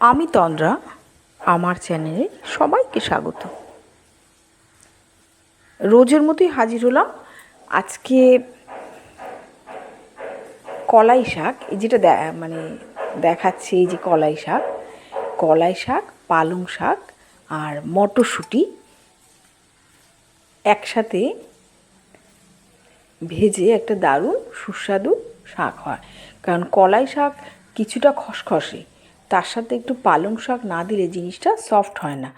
আমি তন্দ্রা, আমার চ্যানেলে সবাইকে স্বাগত। রোজের মতোই হাজির হলাম। আজকে কলাই শাক, এই যেটা মানে দেখাচ্ছে, এই যে কলাই শাক কলাই শাক, পালং শাক আর মটরশুঁটি একসাথে ভেজে একটা দারুণ সুস্বাদু শাক হয়। কারণ কলাই শাক কিছুটা খসখসে তার সাথে একটু পালং শাক না দিলে জিনিসটা সফট হয় না।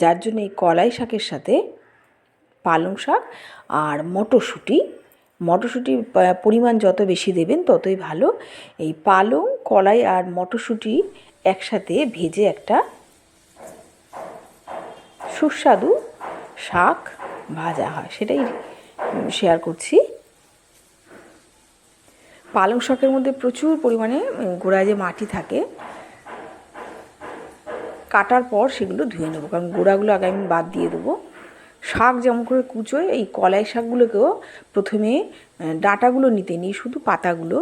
যার জন্য এই কলাই শাকের সাথে পালং শাক আর মটরশুঁটি মটরশুঁটির পরিমাণ যত বেশি দেবেন ততই ভালো। এই পালং, কলাই আর মটরশুঁটি একসাথে ভেজে একটা সুস্বাদু শাক ভাজা হয়। সেটাই শেয়ার করছি। পালং শাকের মধ্যে প্রচুর পরিমাণে গোড়ায় যে মাটি থাকে কাটার পর সেগুলো ধুয়ে নেব। কারণ গোড়াগুলো আগে আমি বাদ দিয়ে দেবো। শাক যেমন করে কুচোয়, এই কলাই শাকগুলোকেও প্রথমে ডাটাগুলো নিতে নিই, শুধু পাতাগুলো।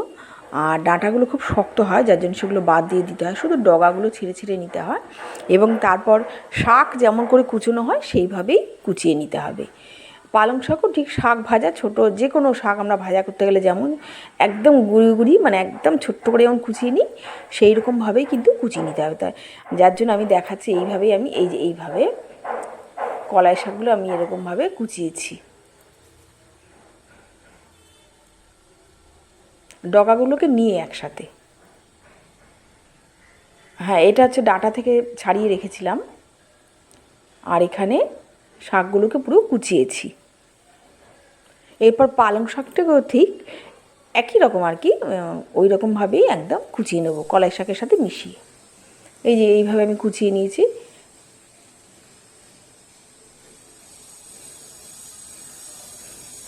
আর ডাঁটাগুলো খুব শক্ত হয়, যার জন্য সেগুলো বাদ দিয়ে দিতে হয়। শুধু ডগাগুলো ছিঁড়ে ছিঁড়ে নিতে হয়। এবং তারপর শাক যেমন করে কুচোনো হয়, সেইভাবেই কুচিয়ে নিতে হবে। পালং শাকও ঠিক শাক ভাজা, ছোট যে কোনো শাক আমরা ভাজা করতে গেলে যেমন একদম গুঁড়ি গুঁড়ি মানে একদম ছোট্ট করে যেমন কুচিয়ে নিই সেই রকমভাবেই কিন্তু কুচিয়ে নিতে হবে। তাই যার জন্য আমি দেখাচ্ছি, এইভাবেই আমি এই যে এইভাবে কলাই শাকগুলো আমি এরকমভাবে কুচিয়েছি। ডগাগুলোকে নিয়ে একসাথে। হ্যাঁ এটা হচ্ছে ডাটা থেকে ছাড়িয়ে রেখেছিলাম। আর এখানে শাকগুলোকে পুরো কুচিয়েছি। এরপর পালং শাকটাকেও ঠিক একই রকম আর কি ওই রকমভাবেই একদম কুচিয়ে নেব, কলাই শাকের সাথে মিশিয়ে। এই যে এইভাবে আমি কুচিয়ে নিয়েছি।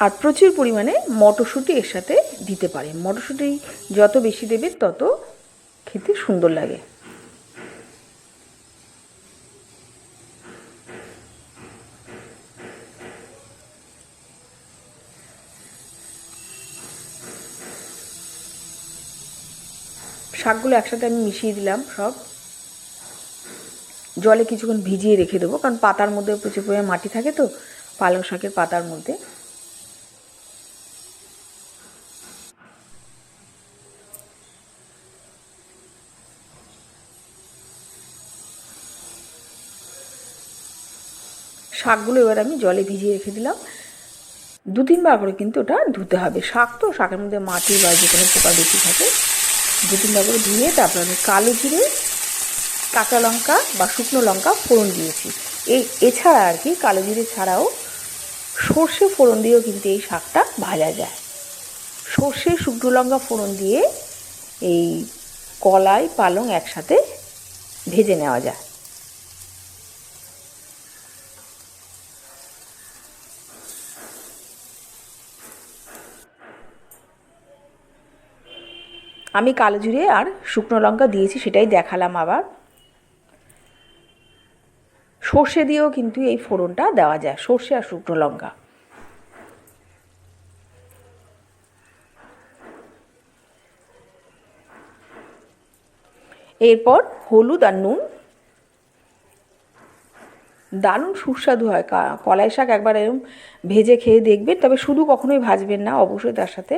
আর প্রচুর পরিমাণে মটরশুঁটি এর সাথে দিতে পারেন। মটরশুঁটি যত বেশি দেবে তত খেতে সুন্দর লাগে। শাকগুলো একসাথে আমি মিশিয়ে দিলাম সব। জলে কিছুক্ষণ ভিজিয়ে রেখে দেবো, কারণ পাতার মধ্যে প্রচুর পরিমাণে মাটি থাকে তো, পালং শাকের পাতার মধ্যে। শাকগুলো এবার আমি জলে ভিজিয়ে রেখে দিলাম। দু তিনবার করে কিন্তু ওটা ধুতে হবে। শাক তো, শাকের মধ্যে মাটি বা যে কোনো পোকা বেশি থাকে। দু তিনটা করে ধুয়ে তারপর আমি কালো জিরে, কাঁচা লঙ্কা বা শুকনো লঙ্কা ফোড়ন দিয়েছি। এই এছাড়া আর কি কালো জিরে ছাড়াও সর্ষে ফোড়ন দিয়েও কিন্তু এই শাকটা ভাজা যায়। সর্ষে, শুকনো লঙ্কা ফোড়ন দিয়ে এই কলাই, পালং একসাথে ভেজে নেওয়া যায়। আমি কালো জিরে আর শুকনো লঙ্কা দিয়েছি, সেটাই দেখালাম আবার। সর্ষে দিয়েও কিন্তু এই ফোড়নটা দেওয়া যায়, সর্ষে আর শুকনো লঙ্কা। এরপর হলুদ আর নুন। দারুণ সুস্বাদু হয় কলাই শাক একবার এরকম ভেজে খেয়ে দেখবেন, তবে শুধু কখনোই ভাজবেন না, অবশ্যই তার সাথে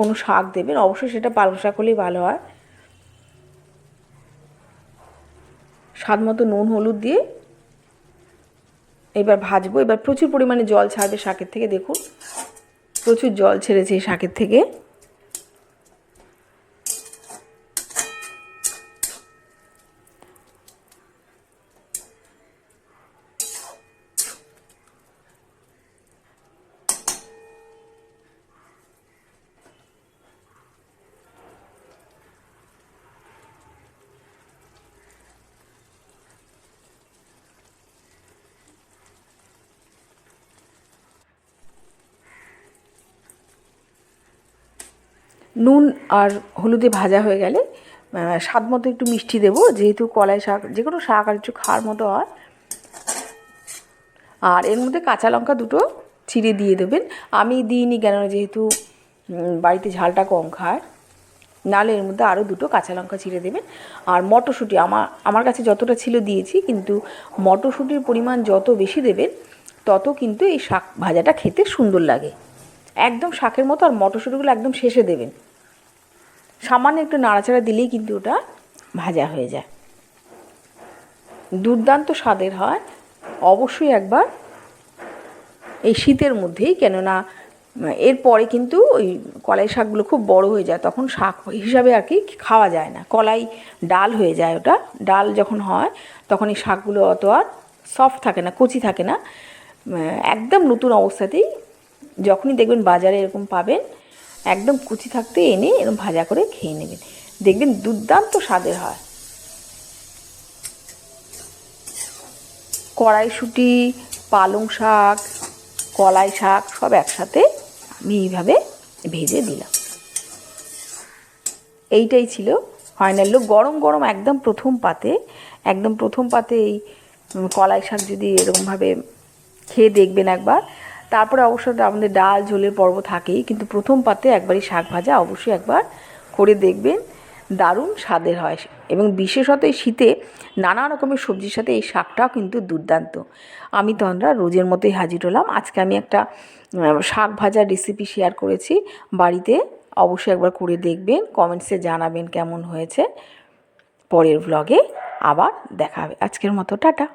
কোনো শাক দেবেন, অবশ্যই সেটা পালং শাক হলেই ভালো হয়। স্বাদ মতো নুন, হলুদ দিয়ে এবার ভাজবো। এবার প্রচুর পরিমাণে জল ছাড়বে শাকের থেকে, দেখুন। প্রচুর জল ছেড়েছে এই শাকের থেকে। নুন আর হলুদে ভাজা হয়ে গেলে স্বাদ মতো একটু মিষ্টি দেবো, যেহেতু কলাই শাক, যে কোনো শাক আর একটু খাওয়ার মতো হয়। আর এর মধ্যে কাঁচা লঙ্কা দুটো চিড়ে দিয়ে দেবেন। আমি দিইনি কেন যেহেতু বাড়িতে ঝালটা কম খায়। নাহলে এর মধ্যে আরও দুটো কাঁচা লঙ্কা চিড়ে দেবেন। আর মটরশুঁটি, আমার আমার কাছে যতটা ছিল দিয়েছি, কিন্তু মটরশুঁটির পরিমাণ যত বেশি দেবেন, তত কিন্তু এই শাক ভাজাটা খেতে সুন্দর লাগে। একদম শাকের মতো আর মটরশুঁটিগুলো একদম শেষে দেবেন। সামান্য একটু নাড়াচাড়া দিলেই কিন্তু ওটা ভাজা হয়ে যায়। দুর্দান্ত স্বাদের হয়। অবশ্যই একবার এই শীতের মধ্যেই, কেননা, এরপরে কিন্তু ওই কলাই শাকগুলো খুব বড় হয়ে যায়, তখন শাক হিসাবে আর কি খাওয়া যায় না। কলাই ডাল হয়ে যায় ওটা। ডাল যখন হয়, তখন এই শাকগুলো অত আর সফট থাকে না, কচি থাকে না। একদম নতুন অবস্থাতেই যখনই দেখবেন বাজারে এরকম পাবেন একদম কুচি থাকতে এনে এরকম ভাজা করে খেয়ে নেবেন দেখবেন দুর্দান্ত স্বাদের হয়। কড়াইশুঁটি, পালং শাক, কলাই শাক সব একসাথে আমি এইভাবে ভেজে দিলাম। এইটাই ছিল ফাইনাল লোক। গরম গরম একদম প্রথম পাতে, একদম প্রথম পাতে এই কলাই শাক যদি এরকমভাবে খেয়ে দেখবেন একবার তারপরে অবশ্যই আমাদের ডাল, ঝোলের পর্ব থাকেই, কিন্তু প্রথম পাতে একবারই শাক ভাজা অবশ্যই একবার করে দেখবেন, দারুণ স্বাদের হয়। এবং বিশেষত এই শীতে নানা রকমের সবজির সাথে এই শাকটাও কিন্তু দুর্দান্ত। আমি তন্দ্রা, রোজের মতোই হাজির হলাম। আজকে আমি একটা শাক ভাজার রেসিপি শেয়ার করেছি। বাড়িতে অবশ্যই একবার করে দেখবেন কমেন্টসে জানাবেন কেমন হয়েছে। পরের ভ্লগে আবার দেখা হবে। আজকের মতো, টাটা।